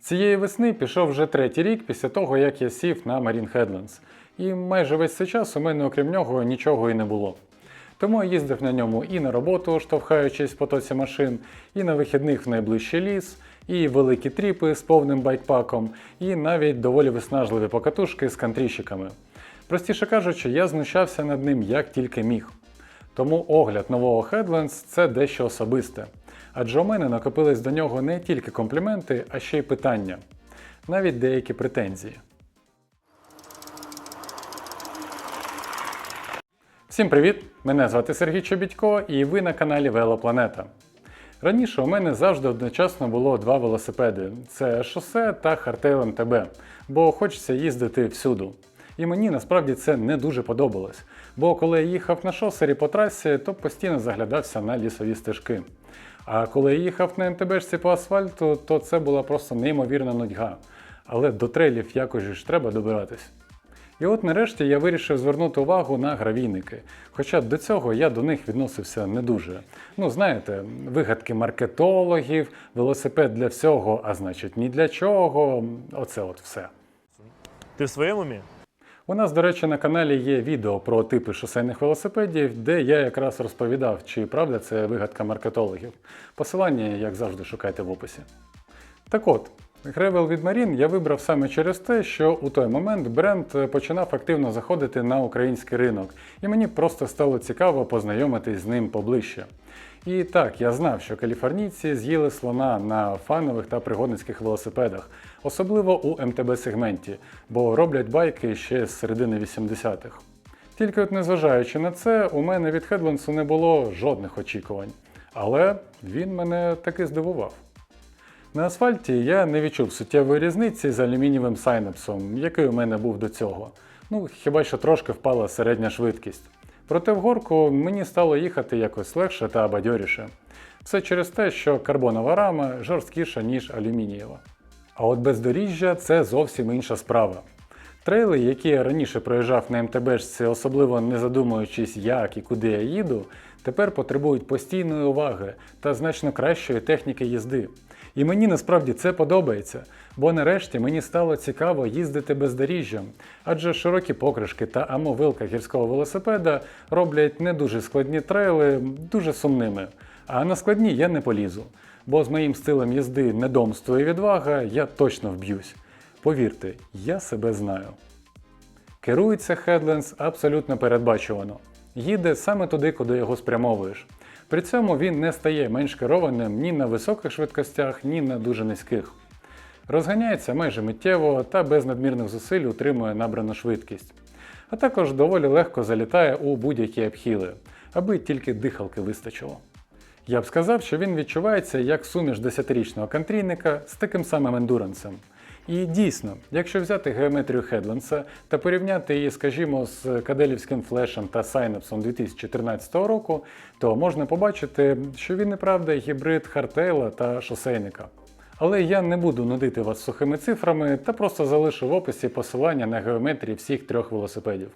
Цієї весни пішов вже третій рік після того, як я сів на Marine Headlands. І майже весь цей час у мене, окрім нього, нічого і не було. Тому я їздив на ньому і на роботу, штовхаючись в потоці машин, і на вихідних в найближчий ліс, і великі тріпи з повним байкпаком, і навіть доволі виснажливі покатушки з кантріщиками. Простіше кажучи, я знущався над ним як тільки міг. Тому огляд нового Headlands – це дещо особисте. Адже у мене накопились до нього не тільки компліменти, а ще й питання, навіть деякі претензії. Всім привіт! Мене звати Сергій Чобідько і ви на каналі Велопланета. Раніше у мене завжди одночасно було два велосипеди: це шосе та Hardtail MTB, бо хочеться їздити всюду. І мені насправді це не дуже подобалось, бо коли я їхав на шосері по трасі, то постійно заглядався на лісові стежки. А коли я їхав на МТБшці по асфальту, то це була просто неймовірна нудьга. Але до трейлів якось ж треба добиратись. І от нарешті я вирішив звернути увагу на гравійники. Хоча до цього я до них відносився не дуже. Ну, знаєте, вигадки маркетологів, велосипед для всього, а значить ні для чого. Оце от все. Ти в своєму умі? У нас, до речі, на каналі є відео про типи шосейних велосипедів, де я якраз розповідав, чи правда це вигадка маркетологів. Посилання, як завжди, шукайте в описі. Так от, Гревел від Marine я вибрав саме через те, що у той момент бренд починав активно заходити на український ринок, і мені просто стало цікаво познайомитись з ним поближче. І так, я знав, що каліфорнійці з'їли слона на фанових та пригодницьких велосипедах, особливо у МТБ-сегменті, бо роблять байки ще з середини 80-х. Тільки от незважаючи на це, у мене від Headlands не було жодних очікувань. Але він мене таки здивував. На асфальті я не відчув суттєвої різниці з алюмінієвим сайнапсом, який у мене був до цього. Ну, хіба що трошки впала середня швидкість. Проте в горку мені стало їхати якось легше та бадьоріше. Все через те, що карбонова рама жорсткіша, ніж алюмінієва. А от бездоріжжя це зовсім інша справа. Трейли, які я раніше проїжджав на МТБшці, особливо не задумуючись, як і куди я їду, тепер потребують постійної уваги та значно кращої техніки їзди. І мені насправді це подобається, бо нарешті мені стало цікаво їздити бездоріжжям, адже широкі покришки та амовилка гірського велосипеда роблять не дуже складні трейли дуже сумними. А на складні я не полізу, бо з моїм стилем їзди недомство і відвага я точно вб'юсь. Повірте, я себе знаю. Керується Headlands абсолютно передбачувано. Їде саме туди, куди його спрямовуєш. При цьому він не стає менш керованим ні на високих швидкостях, ні на дуже низьких. Розганяється майже миттєво та без надмірних зусиль утримує набрану швидкість. А також доволі легко залітає у будь-які обхіли, аби тільки дихалки вистачило. Я б сказав, що він відчувається як суміш 10-річного кантрійника з таким самим ендурансом. І дійсно, якщо взяти геометрію Хедленса та порівняти її, скажімо, з каделівським флешем та сайнапсом 2014 року, то можна побачити, що він і правда гібрид хартейла та шосейника. Але я не буду нудити вас сухими цифрами та просто залишу в описі посилання на геометрії всіх трьох велосипедів.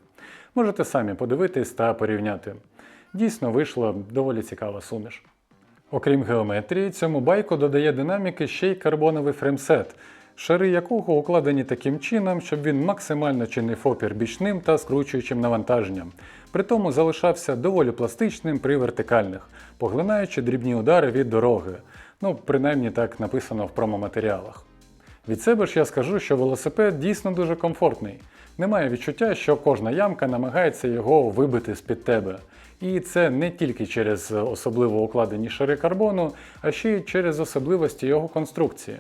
Можете самі подивитись та порівняти. Дійсно вийшла доволі цікава суміш. Окрім геометрії, цьому байку додає динаміки ще й карбоновий фреймсет, шари якого укладені таким чином, щоб він максимально чинив опір бічним та скручуючим навантаженням. При тому залишався доволі пластичним при вертикальних, поглинаючи дрібні удари від дороги. Ну, принаймні так написано в промоматеріалах. Від себе ж я скажу, що велосипед дійсно дуже комфортний. Немає відчуття, що кожна ямка намагається його вибити з-під тебе. І це не тільки через особливо укладені шари карбону, а ще й через особливості його конструкції.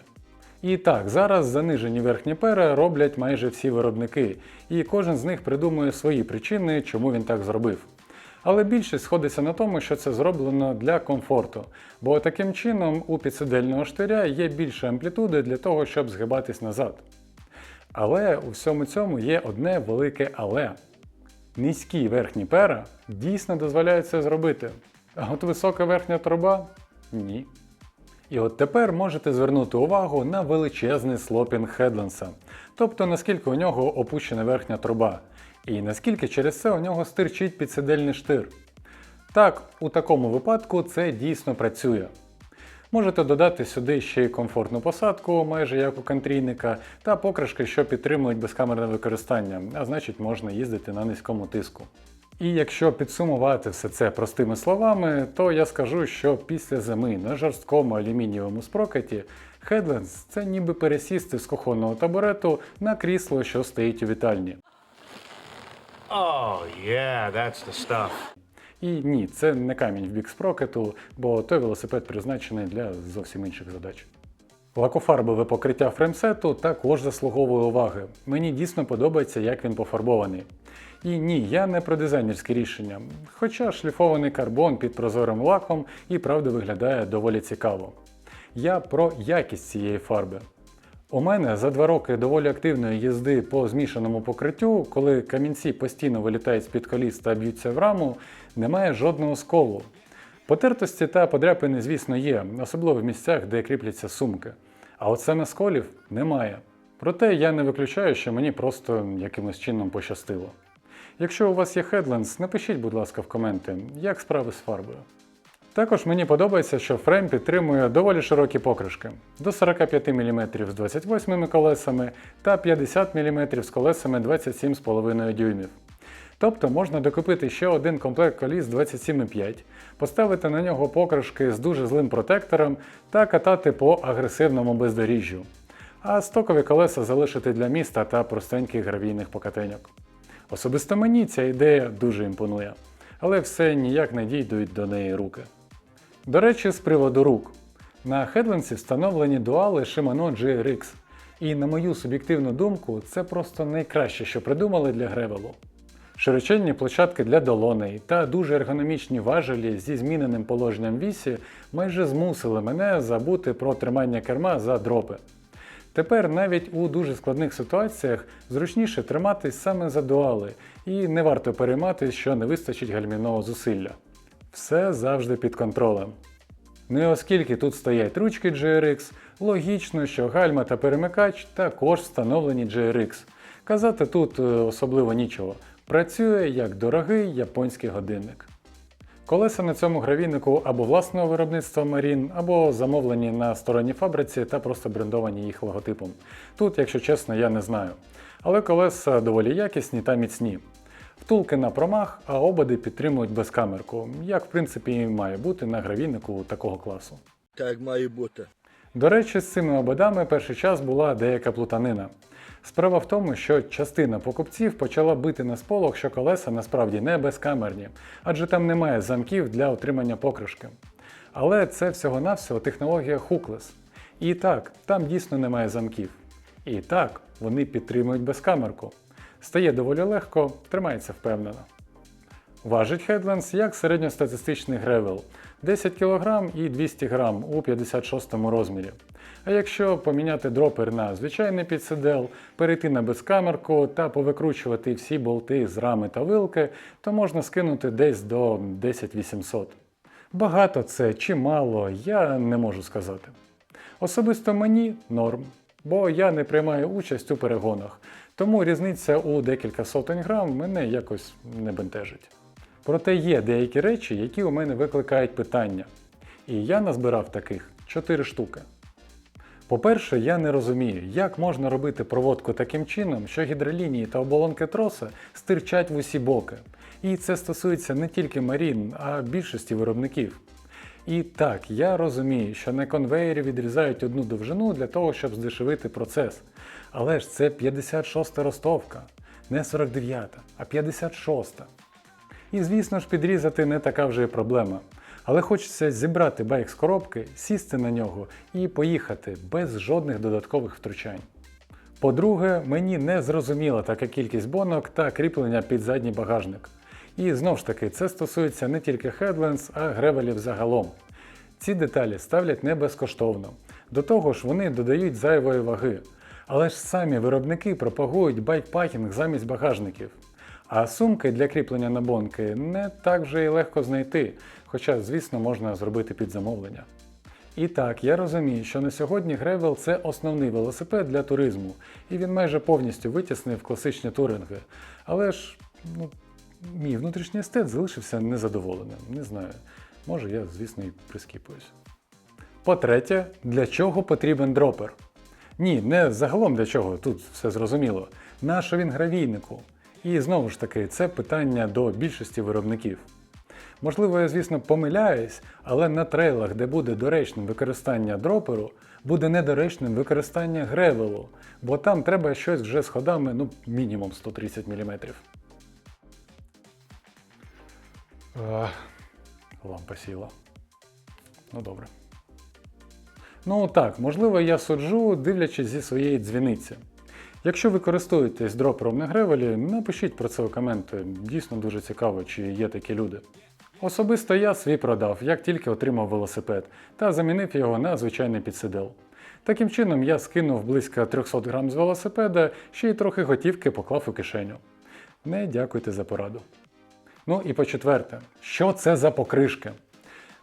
І так, зараз занижені верхні пера роблять майже всі виробники, і кожен з них придумує свої причини, чому він так зробив. Але більшість сходиться на тому, що це зроблено для комфорту, бо таким чином у підсидельного штиря є більше амплітуди для того, щоб згибатись назад. Але у всьому цьому є одне велике але. Низькі верхні пера дійсно дозволяють це зробити. А от висока верхня труба ні. І от тепер можете звернути увагу на величезний слопінг Хедленса, тобто наскільки у нього опущена верхня труба, і наскільки через це у нього стирчить підсидельний штир. Так, у такому випадку це дійсно працює. Можете додати сюди ще й комфортну посадку, майже як у контрійника, та покришки, що підтримують безкамерне використання, а значить можна їздити на низькому тиску. І якщо підсумувати все це простими словами, то я скажу, що після зими на жорсткому алюмінієвому спрокеті Headlands – це ніби пересісти з кухонного табурету на крісло, що стоїть у вітальні. Oh, yeah, that's the stuff. І ні, це не камінь в бік спрокету, бо той велосипед призначений для зовсім інших задач. Лакофарбове покриття фреймсету також заслуговує уваги. Мені дійсно подобається, як він пофарбований. І ні, я не про дизайнерське рішення, хоча шліфований карбон під прозорим лаком і правда виглядає доволі цікаво. Я про якість цієї фарби. У мене за два роки доволі активної їзди по змішаному покриттю, коли камінці постійно вилітають з-під коліс та б'ються в раму, немає жодного сколу. Потертості та подряпини, звісно, є, особливо в місцях, де кріпляться сумки. А от саме сколів немає. Проте я не виключаю, що мені просто якимось чином пощастило. Якщо у вас є Headlands, напишіть, будь ласка, в коменти, як справи з фарбою. Також мені подобається, що фрейм підтримує доволі широкі покришки до 45 мм з 28 колесами та 50 мм з колесами 27,5 дюймів. Тобто можна докупити ще один комплект коліс 27,5, поставити на нього покришки з дуже злим протектором та катати по агресивному бездоріжжю. А стокові колеса залишити для міста та простеньких гравійних покатеньок. Особисто мені ця ідея дуже імпонує, але все ніяк не дійдуть до неї руки. До речі, з приводу рук. На Headlands встановлені дуали Shimano GRX. І на мою суб'єктивну думку, це просто найкраще, що придумали для гревелу. Широченні площадки для долоней та дуже ергономічні важелі зі зміненим положенням вісі майже змусили мене забути про тримання керма за дропи. Тепер навіть у дуже складних ситуаціях зручніше триматись саме за дуали, і не варто перейматись, що не вистачить гальмівного зусилля. Все завжди під контролем. І оскільки тут стоять ручки GRX, логічно, що гальма та перемикач також встановлені GRX. Казати тут е, особливо нічого. Працює як дорогий японський годинник. Колеса на цьому гравійнику або власного виробництва Marine, або замовлені на сторонній фабриці та просто брендовані їх логотипом. Тут, якщо чесно, я не знаю. Але колеса доволі якісні та міцні. Втулки на промах, а ободи підтримують безкамерку, як в принципі і має бути на гравійнику такого класу. Так має бути. До речі, з цими ободами перший час була деяка плутанина. Справа в тому, що частина покупців почала бити на сполох, що колеса насправді не безкамерні, адже там немає замків для отримання покришки. Але це всього-навсього технологія Hookless. І так, там дійсно немає замків. І так, вони підтримують безкамерку. Стає доволі легко, тримається впевнено. Важить Headlands як середньостатистичний гревел 10 кг і 200 г у 56 розмірі. А якщо поміняти дропер на звичайний підсидел, перейти на безкамерку та повикручувати всі болти з рами та вилки, то можна скинути десь до 10800. Багато це чи мало, я не можу сказати. Особисто мені норм, бо я не приймаю участь у перегонах, тому різниця у декілька сотень грам мене якось не бентежить. Проте є деякі речі, які у мене викликають питання. І я назбирав таких 4 штуки. По-перше, я не розумію, як можна робити проводку таким чином, що гідролінії та оболонки троса стирчать в усі боки. І це стосується не тільки Marine, а більшості виробників. І так, я розумію, що на конвеєрі відрізають одну довжину для того, щоб здешевити процес. Але ж це 56-та ростовка, не 49, а 56. І звісно ж, підрізати не така вже і проблема. Але хочеться зібрати байк з коробки, сісти на нього і поїхати без жодних додаткових втручань. По-друге, мені не зрозуміла така кількість бонок та кріплення під задній багажник. І знову ж таки, це стосується не тільки Headlands, а гревелів загалом. Ці деталі ставлять не безкоштовно. До того ж, вони додають зайвої ваги. Але ж самі виробники пропагують байкпакінг замість багажників. А сумки для кріплення на бонки не так вже і легко знайти, хоча, звісно, можна зробити під замовлення. І так, я розумію, що на сьогодні Гревел це основний велосипед для туризму, і він майже повністю витіснив класичні туринги. Але ж, ну, мій внутрішній естет залишився незадоволеним. Не знаю, може я, звісно, і прискіпуюсь. По-третє, для чого потрібен дропер? Ні, не загалом для чого, тут все зрозуміло. Нащо він гравійнику? І знову ж таки, це питання до більшості виробників. Можливо, я, звісно, помиляюсь, але на трейлах, де буде доречним використання дроперу, буде недоречним використання гревелу, бо там треба щось вже з ходами, ну, мінімум 130 мм. Лампа сіла. Ну добре. Ну так, можливо, я суджу, дивлячись зі своєї дзвіниці. Якщо ви користуєтесь дропером на гревелі, напишіть про це у коменти. Дійсно дуже цікаво, чи є такі люди. Особисто я свій продав, як тільки отримав велосипед, та замінив його на звичайний підсидел. Таким чином я скинув близько 300 грам з велосипеда, ще й трохи готівки поклав у кишеню. Не дякуйте за пораду. Ну і по-четверте, що це за покришки?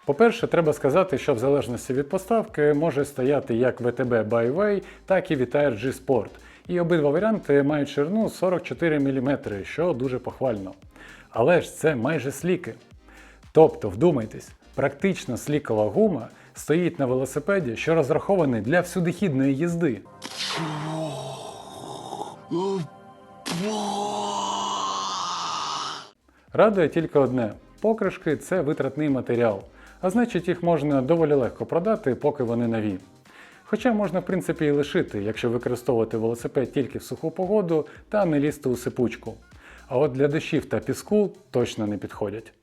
По-перше, треба сказати, що в залежності від поставки може стояти як VTB Byway, так і VTR G Sport. І обидва варіанти мають ширину 44 мм, що дуже похвально. Але ж це майже сліки. Тобто, вдумайтесь, практично слікова гума стоїть на велосипеді, що розрахований для всюдихідної їзди. Радує тільки одне: покришки це витратний матеріал, а значить їх можна доволі легко продати, поки вони нові. Хоча можна, в принципі, і лишити, якщо використовувати велосипед тільки в суху погоду та не лізти у сипучку. А от для дощів та піску точно не підходять.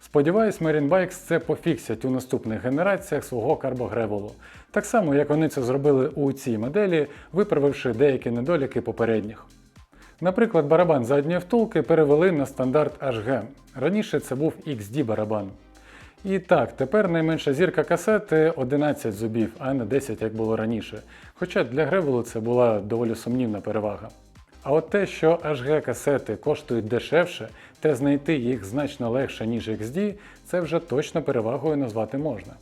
Сподіваюсь, Marine Bikes це пофіксять у наступних генераціях свого карбогревелу. Так само, як вони це зробили у цій моделі, виправивши деякі недоліки попередніх. Наприклад, барабан задньої втулки перевели на стандарт HG. Раніше це був XD барабан. І так, тепер найменша зірка касети 11 зубів, а не 10, як було раніше. Хоча для гревелу це була доволі сумнівна перевага. А от те, що HG касети коштують дешевше, та знайти їх значно легше, ніж XD, це вже точно перевагою назвати можна.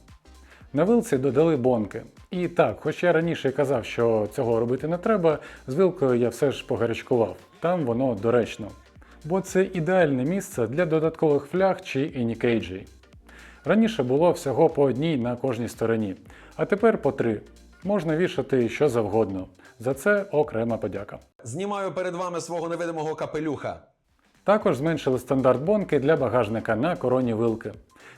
На вилці додали бонки. І так, хоч я раніше казав, що цього робити не треба, з вилкою я все ж погарячкував. Там воно доречно. Бо це ідеальне місце для додаткових фляг чи інікейджей. Раніше було всього по одній на кожній стороні, а тепер по три. Можна вішати що завгодно. За це окрема подяка. Знімаю перед вами свого невидимого капелюха. Також зменшили стандарт бонки для багажника на короні вилки.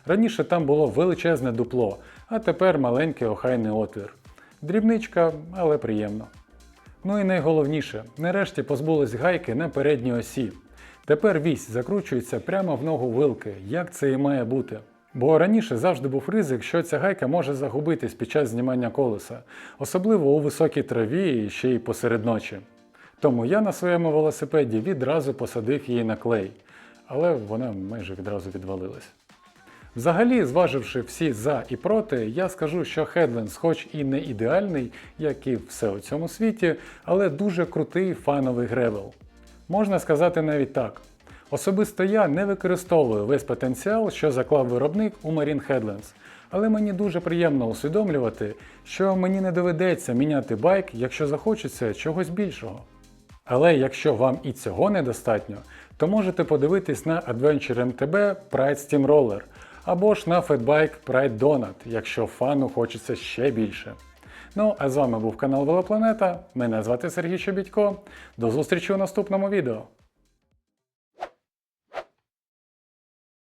Раніше там було величезне дупло, а тепер маленький охайний отвір. Дрібничка, але приємно. Ну і найголовніше, нарешті позбулись гайки на передній осі. Тепер вісь закручується прямо в ногу вилки, як це і має бути. Бо раніше завжди був ризик, що ця гайка може загубитись під час знімання колеса, особливо у високій траві і ще й посеред ночі. Тому я на своєму велосипеді відразу посадив її на клей, але вона майже відразу відвалилась. Взагалі, зваживши всі за і проти, я скажу, що Headlands хоч і не ідеальний, як і все у цьому світі, але дуже крутий фановий гревел. Можна сказати навіть так. Особисто я не використовую весь потенціал, що заклав виробник у Marine Headlands, але мені дуже приємно усвідомлювати, що мені не доведеться міняти байк, якщо захочеться чогось більшого. Але якщо вам і цього недостатньо, то можете подивитись на Adventure MTB Pride Steamroller або ж на Fatbike Pride Donut, якщо фану хочеться ще більше. Ну, а з вами був канал Велопланета. Мене звати Сергій Щобідько. До зустрічі у наступному відео.